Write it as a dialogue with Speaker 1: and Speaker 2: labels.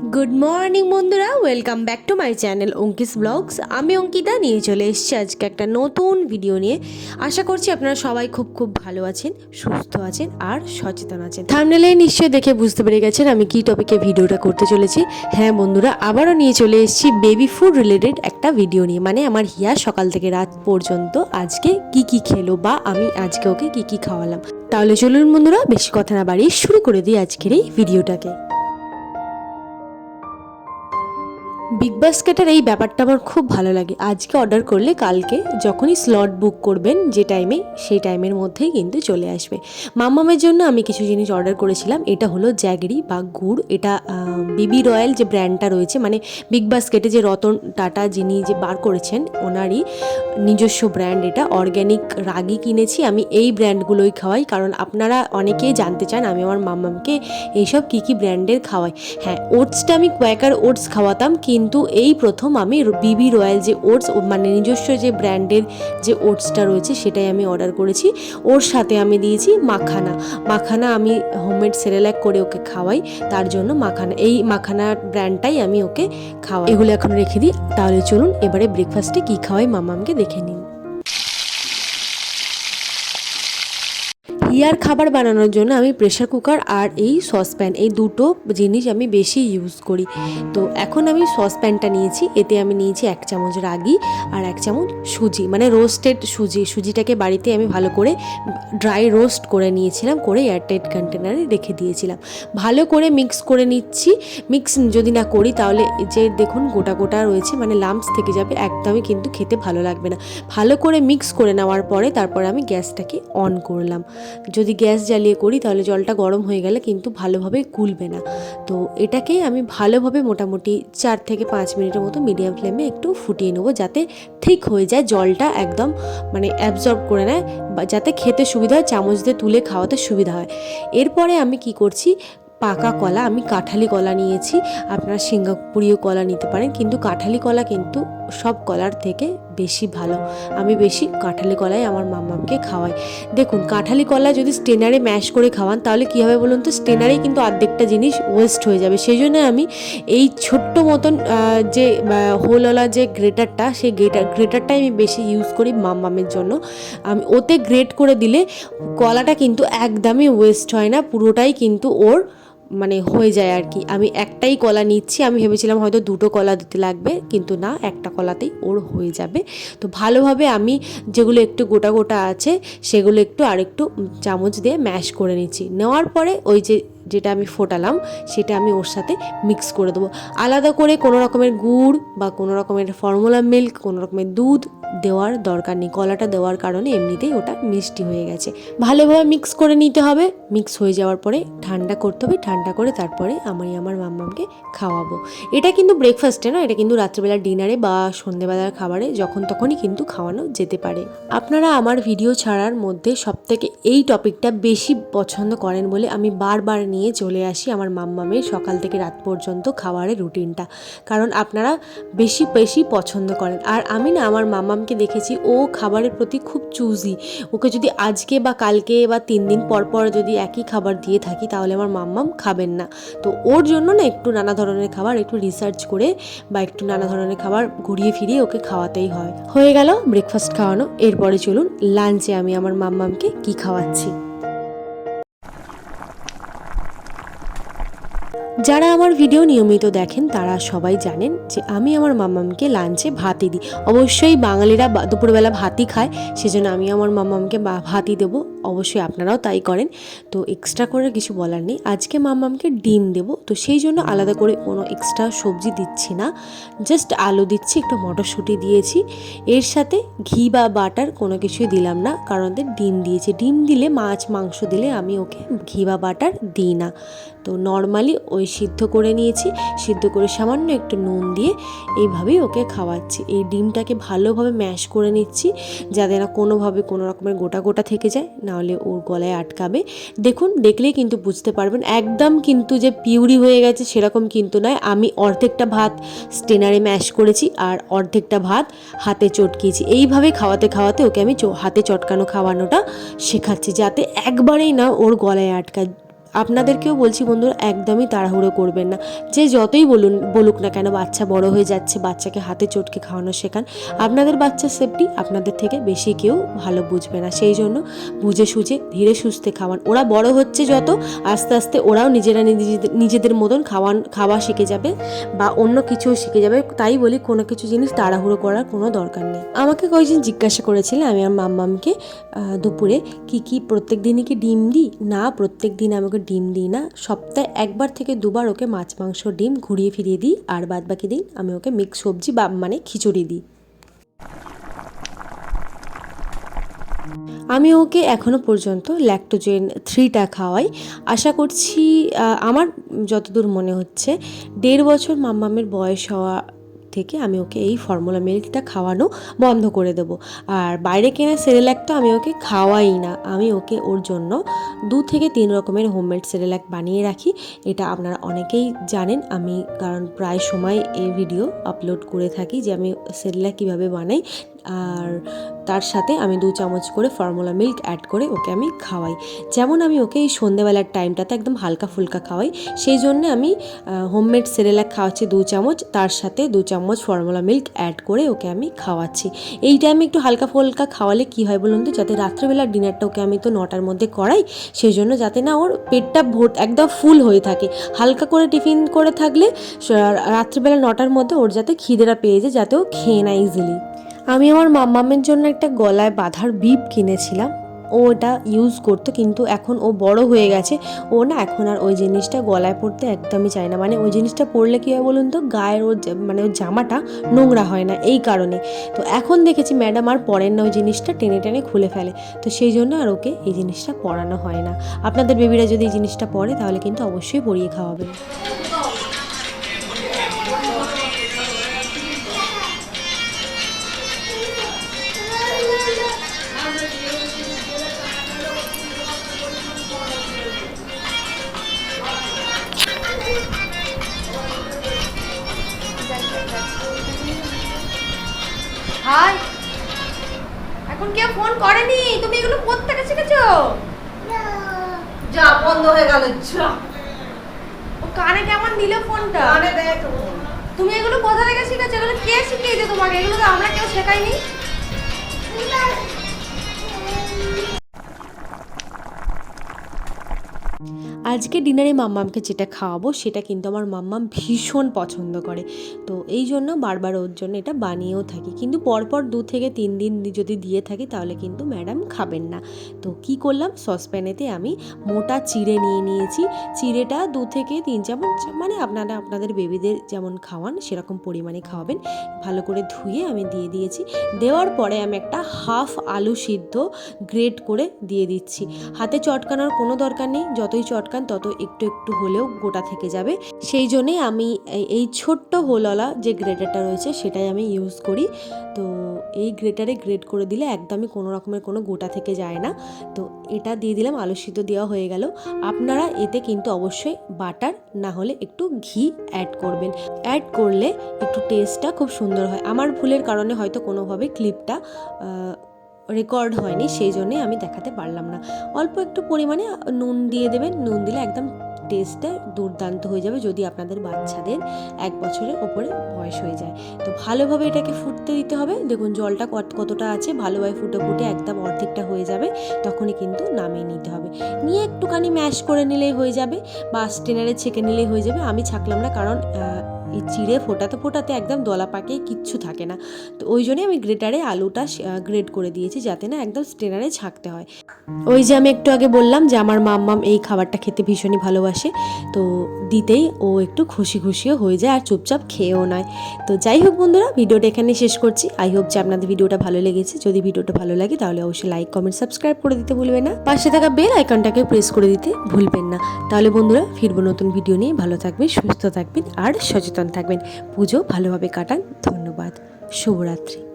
Speaker 1: Good morning বন্ধুরা। Welcome back to my channel Ankis vlogs আমি অঙ্কিতা, নিয়ে চলে এসেছি আজকে একটা নতুন ভিডিও নিয়ে। আশা করছি আপনারা সবাই খুব খুব ভালো আছেন, সুস্থ আছেন আর সচেতন আছেন। থামনেলে নিশ্চয়ই দেখে বুঝতে পেরে গেছেন আমি কি টপিকে ভিডিওটা করতে চলেছি। হ্যাঁ বন্ধুরা, আবারও নিয়ে চলে এসেছি বেবি ফুড রিলেটেড একটা ভিডিও নিয়ে। মানে আমার হিয়া সকাল থেকে রাত পর্যন্ত আজকে কি কি খেলো বা আমি আজকে ওকে কি কি খাওয়ালাম। তাহলে চলুন বন্ধুরা, বেশি কথা না বাড়িয়ে শুরু করে দিই আজকের এই ভিডিওটাকে বিগ বাস্কেটের এই ব্যাপারটা আমার খুব ভালো লাগে। আজকে অর্ডার করলে কালকে যখনই স্লট বুক করবেন, যে টাইমে সেই টাইমের মধ্যেই কিন্তু চলে আসবে। মাম্মামের জন্য আমি কিছু জিনিস অর্ডার করেছিলাম। এটা হলো জ্যাগরি বা গুড়। এটা বিবি রয়্যাল যে ব্র্যান্ডটা রয়েছে মানে বিগ বাস্কেটে যে রতন টাটা যিনি যে বার করেছেন, ওনারই নিজস্ব ব্র্যান্ড এটা। অর্গ্যানিক রাগি কিনেছি। আমি এই ব্র্যান্ডগুলোই খাওয়াই। কারণ আপনারা অনেকেই জানতে চান, আমি আমার মাম্মামকে এইসব কী কী ব্র্যান্ডের খাওয়াই। হ্যাঁ ওটসটা আমি কোয়াকার ওটস খাওয়াতাম কিন্তু এই প্রথম আমি বিবি রয়্যাল যে ওটস মানে নিজস্ব যে ব্র্যান্ডের যে ওটসটা রয়েছে সেটাই আমি অর্ডার করেছি। ওর সাথে আমি দিয়েছি মাখানা। মাখানা আমি হোমমেড সেরেলাক করে ওকে খাওয়াই, তার জন্য মাখানা। এই মাখানা ব্র্যান্ডটাই আমি ওকে খাওয়াই। এগুলো এখন রেখে দিই। তাহলে চলুন এবারে ব্রেকফাস্টে কী খাওয়াই মামামকে দেখে নিন হিয়ার খাবার বানানোর জন্য আমি প্রেশার কুকার আর এই সসপ্যান এই দুটো জিনিস আমি বেশি ইউজ করি। তো এখন আমি সসপ্যানটা নিয়েছি, এতে আমি নিয়েছি এক চামচ রাগি আর এক চামচ সুজি মানে রোস্টেড সুজি। সুজিটাকে বাড়িতে আমি ভালো করে ড্রাই রোস্ট করে নিয়েছিলাম, করে এয়ারটাইট কন্টেনারে রেখে দিয়েছিলাম। ভালো করে মিক্স করে নিচ্ছি। মিক্স যদি না করি তাহলে যে দেখুন গোটা গোটা রয়েছে মানে লাম্পস থেকে যাবে, একদমই কিন্তু খেতে ভালো লাগবে না। ভালো করে মিক্স করে নেওয়ার পরে তারপরে আমি গ্যাসটাকে অন করলাম। যদি গ্যাস জ্বালিয়ে করি, তাহলে জলটা গরম হয়ে গেলে কিন্তু ভালোভাবে গুলবে না। তো এটাকে আমি ভালোভাবে মোটামুটি চার থেকে পাঁচ মিনিটের মতো মিডিয়াম ফ্লেমে একটু ফুটিয়ে নেব, যাতে ঠিক হয়ে যায় জলটা একদম মানে অ্যাবজর্ব করে নেয় যাতে খেতে সুবিধা হয়, চামচ দিয়ে তুলে খাওয়াতে সুবিধা হয়। এরপরে আমি কি করছি, পাকা কলা, আমি কাঁঠালি কলা নিয়েছি, আপনারা সিঙ্গাপুরীয় কলা নিতে পারেন, কিন্তু কাঁঠালি কলা কিন্তু সব কলার থেকে বেশি ভালো। আমি বেশি কাঁঠালি কলাই আমার মাম্মামকে খাওয়াই। দেখুন, কাঁঠালি কলা যদি স্টেনারে ম্যাশ করে খাওয়ান, তাহলে কী হবে বলুন তো? স্টেনারে কিন্তু অর্ধেকটা জিনিস ওয়েস্ট হয়ে যাবে। সেই জন্য আমি এই ছোট্ট মতন যে হোলওয়ালা যে গ্রেটারটা, সেই গ্রেটার, গ্রেটারটাই আমি বেশি ইউজ করি মাম্মামের জন্য। আমি ওতে গ্রেট করে দিলে কলাটা কিন্তু একদমই ওয়েস্ট হয় না, পুরোটাই কিন্তু ওর মানে হয়ে যায় আর কি। আমি একটাই কলা নিচ্ছি, আমি ভেবেছিলাম হয়তো দুটো কলা দিতে লাগবে, কিন্তু না, একটা কলাতেই ওর হয়ে যাবে। তো ভালোভাবে আমি যেগুলো একটু গোটা গোটা আছে, সেগুলো একটু আরেকটু চামচ দিয়ে ম্যাশ করে নিচ্ছি। নেওয়ার পরে ওই যে যেটা আমি ফোটালাম, সেটা আমি ওর সাথে মিক্স করে দেবো। আলাদা করে কোনো রকমের গুড় বা কোনো রকমের ফর্মুলা মিল্ক কোনো রকমের দুধ দেওয়ার দরকার নেই, কলাটা দেওয়ার কারণে এমনিতেই ওটা মিষ্টি হয়ে গেছে। ভালোভাবে মিক্স করে নিতে হবে। মিক্স হয়ে যাওয়ার পরে ঠান্ডা করতে হবে। ঠান্ডা করে তারপরে আমি আমার মাম্মামকে খাওয়াবো। এটা কিন্তু ব্রেকফাস্টে না, এটা কিন্তু রাত্রেবেলা ডিনারে বা সন্ধেবেলার খাবারে যখন তখনই কিন্তু খাওয়ানো যেতে পারে। আপনারা আমার ভিডিও ছাড়ার মধ্যে সবথেকে এই টপিকটা বেশি পছন্দ করেন বলে আমি বারবার নিয়ে চলে আসি আমার মাম্মামের সকাল থেকে রাত পর্যন্ত খাবারের রুটিনটা। কারণ আপনারা বেশি বেশি পছন্দ করেন। আর আমি না আমার মাম্মামকে দেখেছি, ও খাবারের প্রতি খুব চুজি। ওকে যদি আজকে বা কালকে বা তিন দিন পর পর যদি একই খাবার দিয়ে থাকি, তাহলে আমার মাম্মাম খাবেন না। তো ওর জন্য না একটু নানা ধরনের খাবার, একটু রিসার্চ করে বা একটু নানা ধরনের খাবার ঘুরিয়ে ফিরিয়ে ওকে খাওয়াতেই হয়। হয়ে গেল ব্রেকফাস্ট খাওয়ানো, এরপরে চলুন লাঞ্চে আমি আমার মাম্মামকে কি খাওয়াচ্ছি। যারা আমার ভিডিও নিয়মিত দেখেন, তারা সবাই জানেন যে আমি আমার মাম্মামকে লাঞ্চে ভাতই দিই। অবশ্যই বাঙালিরা দুপুরবেলা ভাতই খায়, সেজন্য আমি আমার মাম্মামকে বা- ভাতই দেবো। অবশ্যই আপনারাও তাই করেন। তো এক্সট্রা করে কিছু বলার নেই। আজকে মাম্মামকে ডিম দেবো। তো সেই জন্য আলাদা করে কোনো এক্সট্রা সবজি দিচ্ছি না। জাস্ট আলু দিচ্ছি, একটু মটরশুঁটি দিয়েছি। এর সাথে ঘি বা বাটার কোনো কিছুই দিলাম না, কারণ ডিম দিয়েছি। ডিম দিলে মাছ, মাংস দিলে আমি ওকে ঘি বা বাটার দিই না। তো নর্মালি ওই সিদ্ধ করে নিয়েছি, সিদ্ধ করে সামান্য একটু নুন দিয়ে এইভাবেই ওকে খাওয়াচ্ছি। এই ডিমটাকে ভালোভাবে ম্যাশ করে নিচ্ছি যাতে না কোনোভাবে কোনো রকমের গোটা গোটা থেকে যায় নাহলে ওর গলায় আটকাবে। দেখুন, দেখলেই কিন্তু বুঝতে পারবেন, একদম কিন্তু যে পিউরি হয়ে গেছে সেরকম কিন্তু নয়। আমি অর্ধেকটা ভাত স্টেনারে ম্যাশ করেছি আর অর্ধেকটা ভাত হাতে চটকিয়েছি। এইভাবে খাওয়াতে খাওয়াতে ওকে আমি হাতে চটকানো খাওয়ানোটা শেখাচ্ছি যাতে একবারেই না ওর গলায় আটকায় আপনাদেরকেও বলছি বন্ধুরা, একদমই তাড়াহুড়ো করবেন না। যে যতই বলুন, বলুক না কেন, বাচ্চা বড় হয়ে যাচ্ছে, বাচ্চাকে হাতে চটকে খাওয়ানো শেখান। আপনাদের বাচ্চার সেফটি আপনাদের থেকে বেশি কেউ ভালো বুঝবে না। সেই জন্য বুঝে সুঝে, ধীরে সুস্থে খাওয়ান। ওরা বড় হচ্ছে যত, আস্তে আস্তে ওরাও নিজেরা নিজেদের নিজেদের মতন খাওয়ান, খাওয়া শিখে যাবে বা অন্য কিছুও শিখে যাবে। তাই বলি, কোনো কিছু জিনিস তাড়াহুড়ো করার কোনো দরকার নেই। আমাকে কয়েকজন জিজ্ঞাসা করেছিলেন আমি আমার মাম্মামকে দুপুরে, কি কি প্রত্যেক দিনই কি ডিম দিই? না, প্রত্যেক দিন আমি ওকে ডিম দিই না, সপ্তাহে একবার থেকে দুবার ওকে মাছ, মাংস, ডিম ঘুরিয়ে ফিরিয়ে দিই আর বাদ বাকি দিন আমি ওকে মিক্স সবজি বা মানে খিচুড়ি দিই। আমি ওকে এখনও পর্যন্ত ল্যাক্টোজেন থ্রিটা খাওয়াই। আশা করছি আমার যতদূর মনে হচ্ছে, দেড় বছর মাম্মামের বয়স হওয়া থেকে আমি ওকে এই ফর্মুলা মিল্কটা খাওয়ানো বন্ধ করে দেবো। আর বাইরে কেনা সেরেল্যাক তো আমি ওকে খাওয়াই না। আমি ওকে ওর জন্য দু থেকে তিন রকমের হোমমেড সেরেল্যাক বানিয়ে রাখি। এটা আপনারা অনেকেই জানেন। আমি কারণ প্রায় সময় এই ভিডিও আপলোড করে থাকি যে আমি সেরেল্যাক কীভাবে বানাই আর তার সাথে আমি দু চামচ করে ফর্মুলা মিল্ক অ্যাড করে ওকে আমি খাওয়াই। যেমন আমি ওকে এই সন্ধেবেলার টাইমটাতে একদম হালকা ফুলকা খাওয়াই, সেই জন্য আমি হোমমেড সেরেলাক খাওয়াচ্ছি দু চামচ, তার সাথে দু চামচ ফর্মুলা মিল্ক অ্যাড করে ওকে আমি খাওয়াচ্ছি। এই টাইমে একটু হালকা ফুলকা খাওয়ালে কি হয় বলুন তো? যাতে রাত্রেবেলার ডিনারটা ওকে আমি তো নটার মধ্যে করাই, সেই জন্য যাতে না ওর পেটটা ভোর, একদম ফুল হয়ে থাকে। হালকা করে টিফিন করে থাকলে রাত্রিবেলা নটার মধ্যে ওর যাতে খিদেটা পেয়ে যায়, যাতে ও খেয়ে নেয় ইজিলি আমি আমার মাম্মামের জন্য একটা গলায় বাঁধার বিপ কিনেছিলাম। ও ওটা ইউজ করতো, কিন্তু এখন ও বড় হয়ে গেছে। ও না, এখন আর ওই জিনিসটা গলায় পরতে একদমই চায় না। মানে ওই জিনিসটা পরলে কী হয় বলুন তো, গায়ের ওর মানে ওর জামাটা নোংরা হয় না, এই কারণে। তো এখন দেখেছি ম্যাডাম আর পরেন না ওই জিনিসটা টেনে টেনে খুলে ফেলে। তো সেই জন্য আর ওকে এই জিনিসটা পরানো হয় না। আপনাদের বেবিরা যদি এই জিনিসটা পরে, তাহলে কিন্তু অবশ্যই পরিয়ে খাওয়াবেন।
Speaker 2: হাই। এখন কেউ ফোন করেনি? তুমি এগুলো কোত্থেকে শিখেছো?
Speaker 3: যা বন্ধ হয়ে গেল যা।
Speaker 2: ও কানে কেমন দিল ফোনটা?
Speaker 3: কানে দেখ।
Speaker 2: তুমি এগুলো কোথা থেকে শিখেছো? এগুলো কে শিখিয়েছে তোমাকে? এগুলো তো আমরা কেউ শেখাইনি।
Speaker 1: আজকে ডিনারে মাম্মামকে যেটা খাওয়াবো, সেটা কিন্তু আমার মাম্মাম ভীষণ পছন্দ করে। তো এই জন্য বারবার ওর জন্য এটা বানিয়েও থাকি। কিন্তু পরপর দু থেকে তিন দিন যদি দিয়ে থাকি, তাহলে কিন্তু ম্যাডাম খাবেন না। তো কি করলাম, সসপ্যানেতে আমি মোটা চিড়ে নিয়ে নিয়েছি। চিড়েটা দু থেকে তিন চামচ মানে আপনারা, আপনাদের বেবিদের যেমন খাওয়ান, সেরকম পরিমাণে খাওয়াবেন। ভালো করে ধুয়ে আমি দিয়ে দিয়েছি। দেওয়ার পরে আমি একটা হাফ আলু সিদ্ধ গ্রেট করে দিয়ে দিচ্ছি। হাতে চটকানোর কোনো দরকার নেই। যতই চটকান তত একটু একটু হলেও গোটা থেকে যাবে। সেই জন্যে আমি এই- এই ছোট্ট হোলওয়ালা যে গ্রেটারটা রয়েছে, সেটাই আমি ইউজ করি। তো এই গ্রেটারে গ্রেট করে দিলে একদমই কোনো রকমের কোনো গোটা থেকে যায় না। তো এটা দিয়ে দিলাম, আলু সিদ্ধ দেওয়া হয়ে গেল। আপনারা এতে কিন্তু অবশ্যই বাটার, না হলে একটু ঘি অ্যাড করবেন। অ্যাড করলে একটু টেস্টটা খুব সুন্দর হয়। আমার ভুলের কারণে হয়তো কোনোভাবে ক্লিপটা রেকর্ড হয়নি, সেই জন্যে আমি দেখাতে পারলাম না। অল্প একটু পরিমাণে নুন দিয়ে দেবেন, নুন দিলে একদম টেস্টটা দুর্দান্ত হয়ে যাবে যদি আপনাদের বাচ্চাদের এক বছরের ওপরে বয়স হয়ে যায়। তো ভালোভাবে এটাকে ফুটতে দিতে হবে। দেখুন, জলটা কত- কতটা আছে, ভালোভাবে ফুটে ফুটে একদম অর্ধেকটা হয়ে যাবে, তখনই কিন্তু নামিয়ে নিতে হবে। নিয়ে একটুখানি ম্যাশ করে নিলেই হয়ে যাবে, বা স্টেনারে ছেঁকে নিলেই হয়ে যাবে। আমি ছাকলাম না, কারণ এই চিড়ে ফোটাতে ফোটাতে একদম দলা পাকে কিচ্ছু থাকে না। তো ওই জন্যই আমি গ্রেটারে আলুটা গ্রেড করে দিয়েছি যাতে না একদম স্টেনারে ছাকতে হয়। ওই যে আমি একটু আগে বললাম যে আমার মাম্মাম এই খাবারটা খেতে ভীষণই ভালোবাসে। তো দিতেই ও একটু খুশি খুশিও হয়ে যায় আর চুপচাপ খেয়েও নয়। তো যাই হোক বন্ধুরা, ভিডিওটা এখানে শেষ করছি। আই হোপ যে আপনাদের ভিডিওটা ভালো লেগেছে। যদি ভিডিওটা ভালো লাগে তাহলে অবশ্যই লাইক কমেন্ট সাবস্ক্রাইব করে দিতে ভুলবেন না। পাশে থাকা বেল আইকনটাকে প্রেস করে দিতে ভুলবেন না। তাহলে বন্ধুরা, ফিরবো নতুন ভিডিও নিয়ে। ভালো থাকবেন, সুস্থ থাকবেন আর সচেতন থাকবেন। পুজো ভালোভাবে কাটান। ধন্যবাদ। শুভরাত্রি।